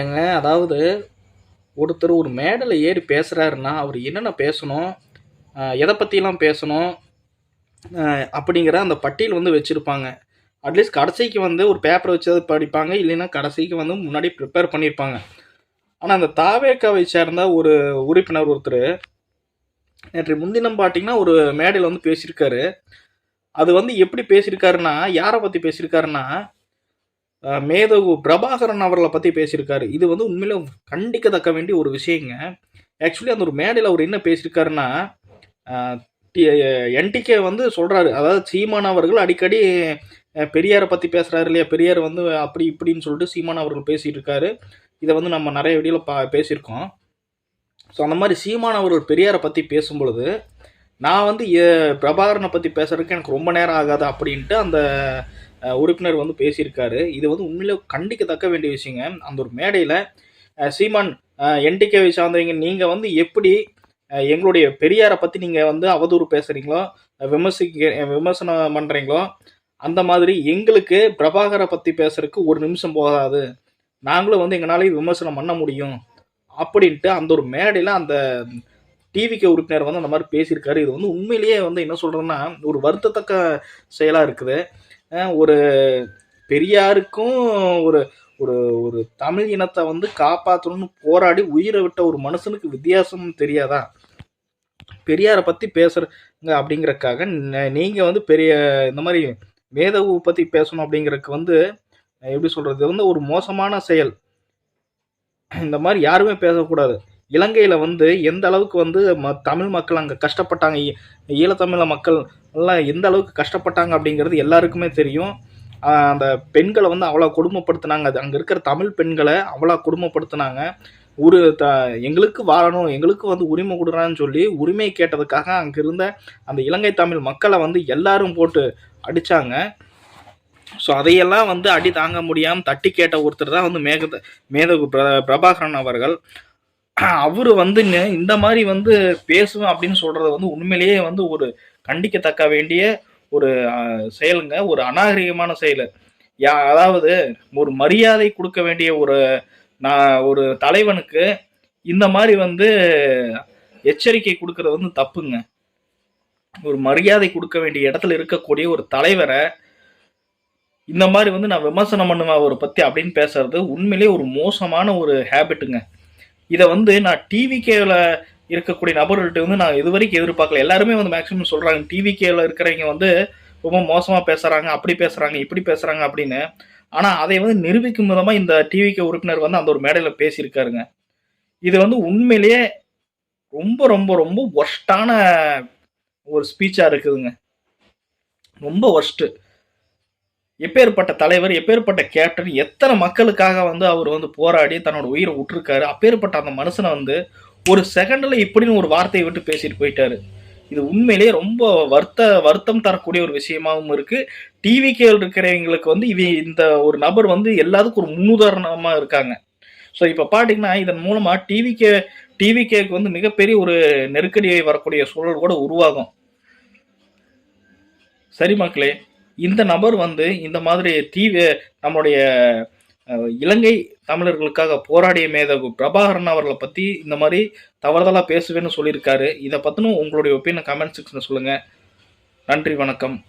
ஏங்க அதாவது ஒருத்தர் ஒரு மேடையில் ஏறி பேசுகிறாருன்னா அவர் என்னென்ன பேசணும் எதை பற்றிலாம் பேசணும் அப்படிங்கிற அந்த பட்டியல் வந்து வச்சுருப்பாங்க. அட்லீஸ்ட் கடைசிக்கு வந்து ஒரு பேப்பர் வச்சு அதை படிப்பாங்க இல்லைன்னா கடைசிக்கு வந்து முன்னாடி ப்ரிப்பேர் பண்ணியிருப்பாங்க ஆனால் அந்த தாவேக்காவை சேர்ந்த ஒரு உறுப்பினர் ஒருத்தர் நேற்று முன்தினம் பார்த்தீங்கன்னா ஒரு மேடையில் வந்து பேசியிருக்காரு. அது வந்து எப்படி பேசியிருக்காருன்னா யாரை பற்றி பேசியிருக்காருன்னா மேதகு பிரபாகரன் அவர்களை பற்றி பேசியிருக்காரு. இது வந்து உண்மையில கண்டிக்கத்தக்க வேண்டிய ஒரு விஷயங்க. ஆக்சுவலி அந்த ஒரு மேடையில் அவர் என்ன பேசியிருக்காருன்னா என்டிகே வந்து சொல்கிறாரு அதாவது சீமான் அவர்கள் அடிக்கடி பெரியாரை பற்றி பேசுகிறாரு இல்லையா? பெரியார் வந்து அப்படி இப்படின்னு சொல்லிட்டு சீமான் அவர்கள் பேசிகிட்டு இருக்காரு இதை வந்து நம்ம நிறைய வீடியோவில் பா பேசியிருக்கோம். ஸோ அந்த மாதிரி சீமான் அவர்கள் பெரியாரை பற்றி பேசும்பொழுது நான் வந்து பிரபாகரனை பற்றி பேசுறதுக்கு எனக்கு ரொம்ப நேரம் ஆகாது அப்படின்ட்டு அந்த உறுப்பினர் வந்து பேசியிருக்காரு. இது வந்து உண்மையில கண்டிக்கத்தக்க வேண்டிய விஷயங்க. அந்த ஒரு மேடையில் சீமான் என்டிகேவை சார்ந்தவங்க நீங்கள் வந்து எப்படி எங்களுடைய பெரியாரை பற்றி நீங்கள் வந்து அவதூறு பேசுகிறீங்களோ விமர்சிக்க விமர்சனம் பண்ணுறீங்களோ அந்த மாதிரி எங்களுக்கு பிரபாகரை பற்றி பேசுறதுக்கு ஒரு நிமிஷம் போகாது நாங்களும் வந்து எங்களால விமர்சனம் பண்ண முடியும். அப்படின்ட்டு அந்த ஒரு மேடையில் அந்த டிவிக்கு உறுப்பினர் வந்து அந்த மாதிரி பேசியிருக்காரு. இது வந்து உண்மையிலேயே வந்து என்ன சொல்கிறதுன்னா ஒரு வருத்தத்தக்க செயலாக இருக்குது. ஒரு பெரியாருக்கும் ஒரு ஒரு ஒரு தமிழ் இனத்தை வந்து காப்பாற்றணும்னு போராடி உயிரை விட்ட ஒரு மனுஷனுக்கு வித்தியாசம் தெரியாதா? பெரியாரை பற்றி பேசுகிறங்க அப்படிங்கிறக்காக நீங்கள் வந்து பெரிய இந்த மாதிரி மேதவு பற்றி பேசணும் அப்படிங்கறதுக்கு வந்து எப்படி சொல்கிறது வந்து ஒரு மோசமான செயல். இந்த மாதிரி யாருமே பேசக்கூடாது. இலங்கையில் வந்து எந்த அளவுக்கு வந்து ம தமிழ் மக்கள் அங்கே கஷ்டப்பட்டாங்க ஈ- ஈழத்தமிழ மக்கள் எல்லாம் எந்த அளவுக்கு கஷ்டப்பட்டாங்க அப்படிங்கிறது எல்லாருக்குமே தெரியும். அந்த பெண்களை வந்து அவ்வளோ கொடுமைப்படுத்துனாங்க. அது அங்கே இருக்கிற தமிழ் பெண்களை அவ்வளோ கொடுமைப்படுத்துனாங்க. ஒரு த எங்களுக்கு வாழணும் எங்களுக்கு வந்து உரிமை கொடுறான்னு சொல்லி உரிமை கேட்டதுக்காக அங்கே இருந்த அந்த இலங்கை தமிழ் மக்களை வந்து எல்லாரும் போட்டு அடித்தாங்க ஸோ அதையெல்லாம் வந்து அடி தாங்க முடியாமல் தட்டி கேட்ட ஒருத்தர் தான் வந்து மேக மேதகு பிர பிரபாகரன் அவர்கள். அவர் வந்துங்க இந்த மாதிரி வந்து பேசுவேன் அப்படின்னு சொல்றது வந்து உண்மையிலேயே வந்து ஒரு கண்டிக்கத்தக்க வேண்டிய ஒரு செயலுங்க. ஒரு அநாகரிகமான செயல். யா அதாவது ஒரு மரியாதை கொடுக்க வேண்டிய ஒரு நான் ஒரு தலைவனுக்கு இந்த மாதிரி வந்து எச்சரிக்கை கொடுக்கறது வந்து தப்புங்க. ஒரு மரியாதை கொடுக்க வேண்டிய இடத்துல இருக்கக்கூடிய ஒரு தலைவரை இந்த மாதிரி வந்து நான் விமர்சனம் பண்ணுவேன் அவரை பற்றி அப்படின்னு பேசுறது உண்மையிலேயே ஒரு மோசமான ஒரு ஹேபிட்டுங்க இதை வந்து நான் டிவிகேவில் இருக்கக்கூடிய நபர்கள்ட்ட வந்து நான் இது வரைக்கும் எதிர்பார்க்கல. எல்லாருமே வந்து மேக்ஸிமம் சொல்றாங்க டிவிகேவில் இருக்கிறவங்க வந்து ரொம்ப மோசமா பேசுறாங்க அப்படி பேசுறாங்க இப்படி பேசுறாங்க அப்படின்னு. ஆனா அதை வந்து நிரூபிக்கும் விதமா இந்த டிவிகே உறுப்பினர் வந்து அந்த ஒரு மேடையில பேசியிருக்காருங்க. இது வந்து உண்மையிலேயே ரொம்ப ரொம்ப ரொம்ப ஒர்ஸ்டான ஒரு ஸ்பீச்சா இருக்குதுங்க. ரொம்ப ஒர்ஸ்ட்டு எப்பேற்பட்ட தலைவர் எப்பேற்பட்ட கேப்டன் எத்தனை மக்களுக்காக வந்து அவர் வந்து போராடி தன்னோட உயிரை விட்டுருக்காரு? அப்பேற்பட்ட அந்த மனுஷனை வந்து ஒரு செகண்டில் இப்படின்னு ஒரு வார்த்தையை விட்டு பேசிட்டு போயிட்டாரு. இது உண்மையிலேயே ரொம்ப வருத்த வருத்தம் தரக்கூடிய ஒரு விஷயமாவும் இருக்கு. டிவி கேள் இருக்கிறவங்களுக்கு வந்து இவ இந்த ஒரு நபர் வந்து எல்லாத்துக்கும் ஒரு முன்னுதாரணமாக இருக்காங்க. ஸோ இப்போ பார்த்தீங்கன்னா இதன் மூலமா டிவிகே டிவிகேக்கு வந்து மிகப்பெரிய ஒரு நெருக்கடியை வரக்கூடிய சூழல் கூட உருவாகும். சரி மக்களே இந்த நபர் வந்து இந்த மாதிரி தீவி நம்மளுடைய இலங்கை தமிழர்களுக்காக போராடிய மேதகு பிரபாகரன் அவர்களை பற்றி இந்த மாதிரி தவறுதலாக பேசுவேன்னு சொல்லியிருக்காரு. இதை பற்றினும் உங்களுடைய ஒப்பீனியன் கமெண்ட் செக்ஷனில் சொல்லுங்கள் நன்றி வணக்கம்.